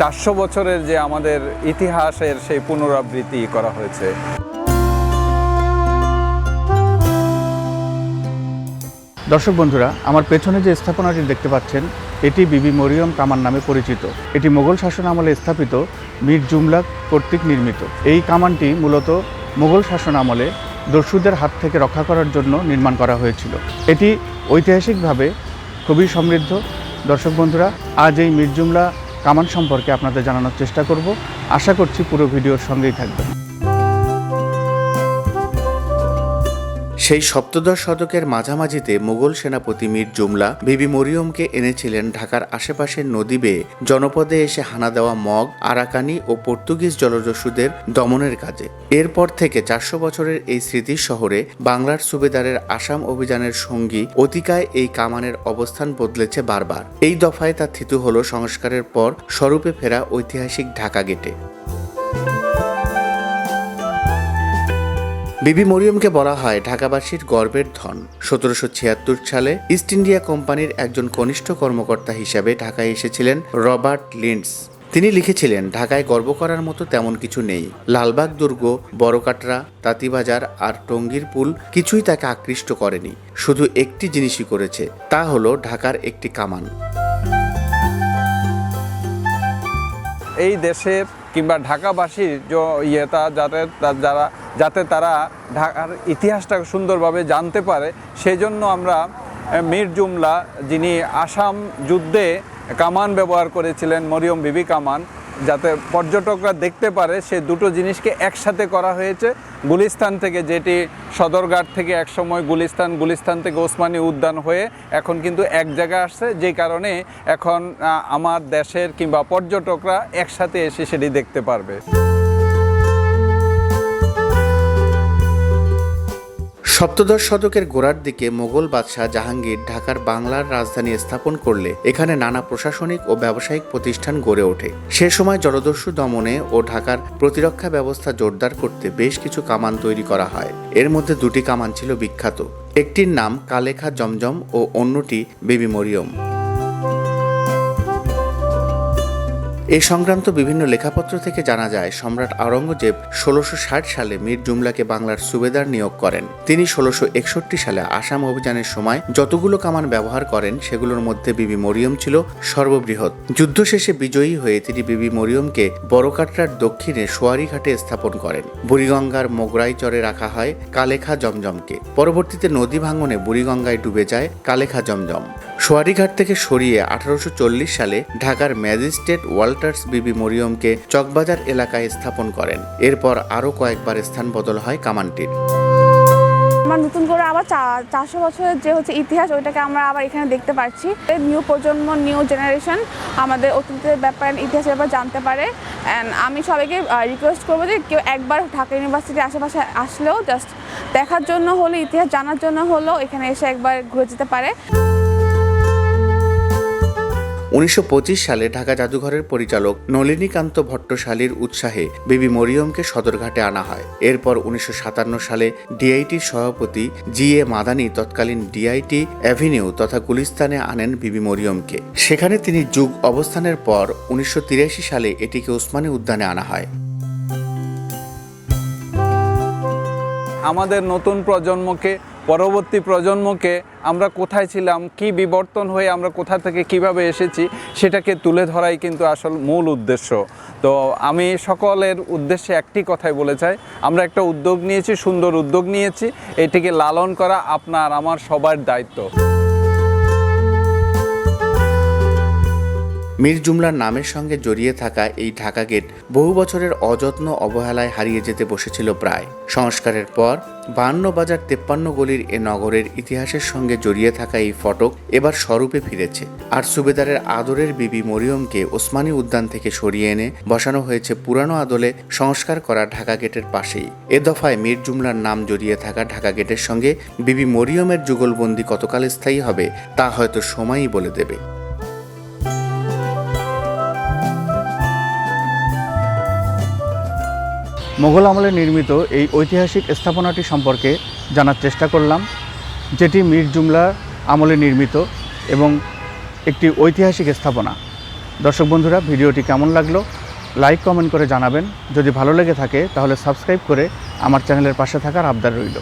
চারশো বছরের যে আমাদের ইতিহাসের সেই পুনরাবৃত্তি করা হয়েছে। দর্শক বন্ধুরা, আমার পেছনে যে স্থাপনাটি দেখতে পাচ্ছেন, এটি বিবি মরিয়ম কামান নামে পরিচিত। এটি মোগল শাসন আমলে স্থাপিত মীর জুমলা কর্তৃক নির্মিত। এই কামানটি মূলত মোগল শাসন আমলে দস্যুদের হাত থেকে রক্ষা করার জন্য নির্মাণ করা হয়েছিল। এটি ঐতিহাসিকভাবে খুবই সমৃদ্ধ। দর্শক বন্ধুরা, আজ এই মীর জুমলা কামান সম্পর্কে আপনাদের জানানোর চেষ্টা করব। আশা করছি পুরো ভিডিওর সঙ্গেই থাকবেন। সেই সপ্তদশ শতকের মাঝামাঝিতে মুঘল সেনাপতি মীর জুমলা বিবি মরিয়মকে এনেছিলেন ঢাকার আশেপাশের নদী বেয়ে। জনপদে এসে হানা দেওয়া মগ, আরাকানি ও পর্তুগিজ জলদস্যুদের দমনের কাজে। এরপর থেকে চারশো বছরের এই স্মৃতির শহরে বাংলার সুবেদারের আসাম অভিযানের সঙ্গী অতিকায় এই কামানের অবস্থান বদলেছে বারবার। এই দফায় তার থিতু হল সংস্কারের পর স্বরূপে ফেরা ঐতিহাসিক ঢাকা গেটে। বিবি মরিয়মকে বলা হয় ঢাকাবাসীর গর্বের ধন। সতেরোশো ছিয়াত্তর সালে ইস্ট ইন্ডিয়া কোম্পানির একজন কনিষ্ঠ কর্মকর্তা হিসাবে ঢাকায় এসেছিলেন রবার্ট লিন্ডস। তিনি লিখেছিলেন, ঢাকায় গর্ব করার মতো তেমন কিছু নেই। লালবাগ দুর্গ, বড়কাটরা, তাঁতিবাজার আর টঙ্গীর পুল কিছুই তাকে আকৃষ্ট করেনি। শুধু একটি জিনিসই করেছে, তা হলো ঢাকার একটি কামান। এই দেশের কিংবা ঢাকাবাসীর ইয়েটা যাতে যারা, যাতে তারা ঢাকার ইতিহাসটা সুন্দরভাবে জানতে পারে সেই জন্য আমরা মির মীর জুমলা যিনি আসাম যুদ্ধে কামান ব্যবহার করেছিলেন, মরিয়ম বিবি কামান যাতে পর্যটকরা দেখতে পারে সে দুটো জিনিসকে একসাথে করা হয়েছে। গুলিস্তান থেকে যেটি সদরঘাট থেকে একসময় গুলিস্তান গুলিস্তান থেকে ওসমানী উদ্যান হয়ে এখন কিন্তু এক জায়গায় আসছে। যে কারণে এখন আমার দেশের কিংবা পর্যটকরা একসাথে এসে সেটি দেখতে পারবে। সপ্তদশ শতকের গোড়ার দিকে মোগল বাদশাহ জাহাঙ্গীর ঢাকার বাংলার রাজধানী স্থাপন করলে এখানে নানা প্রশাসনিক ও ব্যবসায়িক প্রতিষ্ঠান গড়ে ওঠে। সে সময় জলদস্যু দমনে ও ঢাকার প্রতিরক্ষা ব্যবস্থা জোরদার করতে বেশ কিছু কামান তৈরি করা হয়। এর মধ্যে দুটি কামান ছিল বিখ্যাত। একটির নাম কালেখা জমজম ও অন্যটি বেবি মরিয়ম। এই সংক্রান্ত বিভিন্ন লেখাপত্র থেকে জানা যায়, সম্রাট আওরঙ্গজেব ষোলোশো সালে মীর জুমলাকে বাংলার সুবেদার নিয়োগ করেন। তিনি ষোলোশো একষট্টি সালে আসাম অভিযানের সময় যতগুলো কামান ব্যবহার করেন, সেগুলোর মধ্যে বিবি মরিয়ম ছিল সর্ববৃহৎ। যুদ্ধ শেষে বিজয়ী হয়ে তিনি বিবি মরিয়মকে বড়কাটরার দক্ষিণে সোয়ারিঘাটে স্থাপন করেন। বুড়িগঙ্গার মোগরাই চরে রাখা হয় কালেখা জমজমকে। পরবর্তীতে নদী ভাঙনে বুড়িগঙ্গায় ডুবে যায় কালেখা জমজম। সোয়ারিঘাট থেকে সরিয়ে আঠারোশো চল্লিশ সালে ঢাকার ম্যাজিস্ট্রেট ওয়াল্টার্স বিবি মরিয়মকে চকবাজার এলাকায় স্থাপন করেন। এরপর আরও কয়েকবার স্থান বদল হয় কামানটির। আমার নতুন করে আবার চারশো বছরের যে হচ্ছে ইতিহাস, ওইটাকে আমরা আবার এখানে দেখতে পাচ্ছি নিউ প্রজন্ম নিউ জেনারেশন আমাদের অতীতের ব্যাপারে, ইতিহাসের ব্যাপারে জানতে পারে। অ্যান্ড আমি সবাইকে রিকোয়েস্ট করব যে কেউ একবার ঢাকা ইউনিভার্সিটির আশেপাশে আসলেও জাস্ট দেখার জন্য হলো, ইতিহাস জানার জন্য হলো, এখানে এসে একবার ঘুরে যেতে পারে। উনিশশো পঁচিশ সালে ঢাকা জাদুঘরের পরিচালক নলিনীকান্ত ভট্টশালীর উৎসাহে বিবি মরিয়মকে সদরঘাটে আনা হয়। এরপর উনিশশো সাতান্ন সালে ডিআইটির সভাপতি জি এ মাদানি তৎকালীন ডিআইটি অ্যাভিনিউ তথা গুলিস্তানে আনেন বিবি মরিয়মকে। সেখানে তিনি যুগ অবস্থানের পর উনিশশো তিরাশি সালে এটিকে ওসমানী উদ্যানে আনা হয়। আমাদের নতুন প্রজন্মকে পরবর্তী প্রজন্মকে আমরা কোথায় ছিলাম, কি বিবর্তন হয়ে আমরা কোথা থেকে কীভাবে এসেছি, সেটাকে তুলে ধরাই কিন্তু আসল মূল উদ্দেশ্য। তো আমি সকলের উদ্দেশ্যে একটি কথাই বলে চাই, আমরা একটা উদ্যোগ নিয়েছি, সুন্দর উদ্যোগ নিয়েছি, এটিকে লালন করা আপনার, আমার সবার দায়িত্ব। মীর জুমলার নামের সঙ্গে জড়িয়ে থাকা এই ঢাকা গেট বহু বছরের অযত্ন অবহেলায় হারিয়ে যেতে বসেছিল প্রায়। সংস্কারের পর বান্ন বাজার তেপ্পান্ন গলির এ নগরের ইতিহাসের সঙ্গে জড়িয়ে থাকা এই ফটক এবার স্বরূপে ফিরেছে। আর সুবেদারের আদরের বিবি মরিয়মকে ওসমানী উদ্যান থেকে সরিয়ে এনে বসানো হয়েছে পুরানো আদলে সংস্কার করা ঢাকা গেটের পাশেই। এ দফায় মীর জুমলার নাম জড়িয়ে থাকা ঢাকা গেটের সঙ্গে বিবি মরিয়মের যুগলবন্দি কতকাল স্থায়ী হবে তা হয়তো সময়ই বলে দেবে। মোগল আমলে নির্মিত এই ঐতিহাসিক স্থাপনাটি সম্পর্কে জানার চেষ্টা করলাম, যেটি মীর জুমলা আমলে নির্মিত এবং একটি ঐতিহাসিক স্থাপনা। দর্শক বন্ধুরা, ভিডিওটি কেমন লাগল? লাইক, কমেন্ট করে জানাবেন। যদি ভালো লেগে থাকে, তাহলে সাবস্ক্রাইব করে আমার চ্যানেলের পাশে থাকার আবদার রইল।